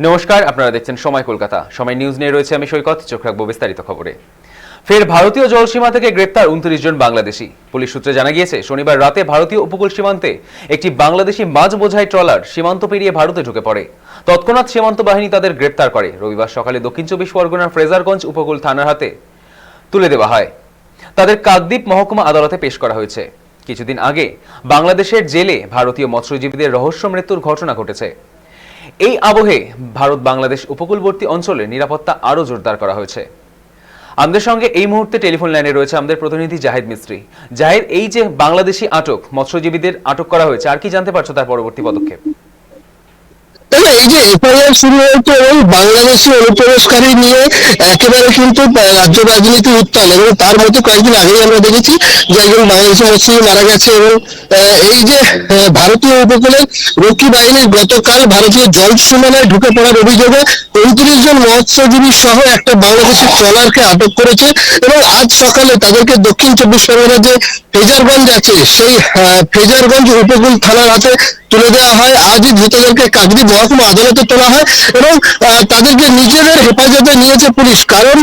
নমস্কার, আপনারা দেখছেন সময় কলকাতা। সময় নিউজ নিয়ে রয়েছে আমি সৈকত, চোখ রাখব বিস্তারিত খবরে। ফের ভারতীয় জলসীমা থেকে গ্রেপ্তার উনত্রিশ জন বাংলাদেশি। পুলিশ সূত্রে জানা গিয়েছে, শনিবার রাতে ভারতীয় উপকূল সীমান্তে একটি বাংলাদেশি মাঝ বোঝাই ট্রলার সীমান্ত পেরিয়ে ভারতে ঢুকে পড়ে। তৎক্ষণাৎ সীমান্ত বাহিনী তাদের গ্রেপ্তার করে। রবিবার সকালে দক্ষিণ চব্বিশ পরগনার ফ্রেজারগঞ্জ উপকূল থানার হাতে তুলে দেওয়া হয়। তাদের কাকদ্বীপ মহকুমা আদালতে পেশ করা হয়েছে। কিছুদিন আগে বাংলাদেশের জেলে ভারতীয় মৎস্যজীবীদের রহস্য মৃত্যুর ঘটনা ঘটেছে। এই আবহে ভারত বাংলাদেশ উপকূলবর্তী অঞ্চলে নিরাপত্তা আরও জোরদার করা হয়েছে। আমাদের সঙ্গে এই মুহূর্তে টেলিফোন লাইনে রয়েছে আমাদের প্রতিনিধি জাহিদ মিস্ত্রি। জাহিদ, এই যে বাংলাদেশি আটক, মৎস্যজীবীদের আটক করা হয়েছে, আর কি জানতে পারছ তার পরবর্তী পদক্ষেপ? যে এফআইআর শুরু হয়েছে এবং বাংলাদেশি অনুপ্রবেশকারী নিয়ে একেবারে কিন্তু রাজ্য রাজনীতি উত্তাল এবং তার মধ্যে কয়েকদিন আগেই আমরা দেখেছি যে একজন বাংলাদেশি মৎস্যজীবী মারা গেছে এবং এই যে ভারতীয় উপকূলে রক্ষী বাহিনীর গতকাল ভারতীয় জল সীমানায় ঢুকে পড়ার অভিযোগে উনত্রিশ জন মৎস্যজীবী সহ একটা বাংলাদেশি ট্রলারকে আটক করেছে এবং আজ সকালে তাদেরকে দক্ষিণ চব্বিশ পরগনার যে ফেজারগঞ্জ আছে, সেই ফেজারগঞ্জ উপকূল থানার হাতে তুলে দেওয়া হয়। আজই ধৃতদেরকে কাকদি মহকুমা আদালতে তোলা হয় এবং তাদেরকে নিজেদের হেফাজতে নিয়েছে পুলিশ। কারণ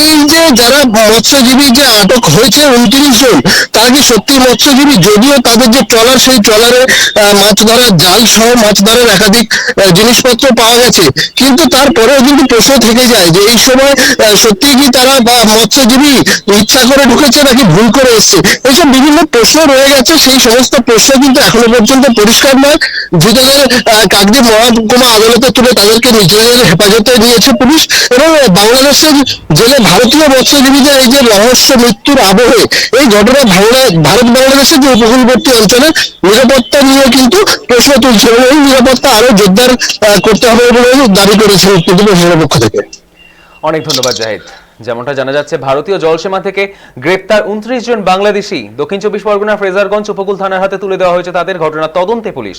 এই যে যারা মৎস্যজীবী যে আটক হয়েছে উনত্রিশ জন, তারা কি সত্যি মৎস্যজীবী? যদিও তাদের যে ট্রলার, সেই ট্রলারে মাছ ধরার জাল সহ মাছ ধরার একাধিক জিনিসপত্র পাওয়া গেছে। কিন্তু তারপরেও কিন্তু প্রশ্ন থেকে যায় যে এই সময় সত্যি কি তারা বা মৎস্যজীবী ইচ্ছা করে ঢুকেছে নাকি ভুল করে এসছে? এইসব বিভিন্ন প্রশ্ন রয়ে গেছে। সেই সমস্ত প্রশ্ন কিন্তু এখনও পর্যন্ত পরিষ্কার নয়। ধৃতদের কাকদ্বীপ মহকুমা আদালতে তুলে তাদেরকে নিজেদের হেফাজতে নিয়েছে পুলিশ এবং বাংলাদেশের জেলে ভারতীয় মৎস্যজীবীদের এই যে রহস্য মৃত্যুর আবহে, এই ঘটনা ভারত বাংলাদেশের যে উপকূলবর্তী অঞ্চলে নিরাপত্তা নিয়ে কিন্তু প্রশ্ন তুলছে এবং এই নিরাপত্তা আরও জোরদার করতে হবে বলে দাবি করেছেন কিন্তু প্রশাসনের পক্ষ থেকে। অনেক ধন্যবাদ, জাহিদ। যেমনটা জানা যাচ্ছে, ভারতীয় জলসীমা থেকে গ্রেপ্তার উনত্রিশ জন বাংলাদেশি দক্ষিণ চব্বিশ পরগনা ফ্রেজারগঞ্জ উপকূল থানার হাতে তুলে দেওয়া হয়েছে তাদের ঘটনা তদন্তে পুলিশ।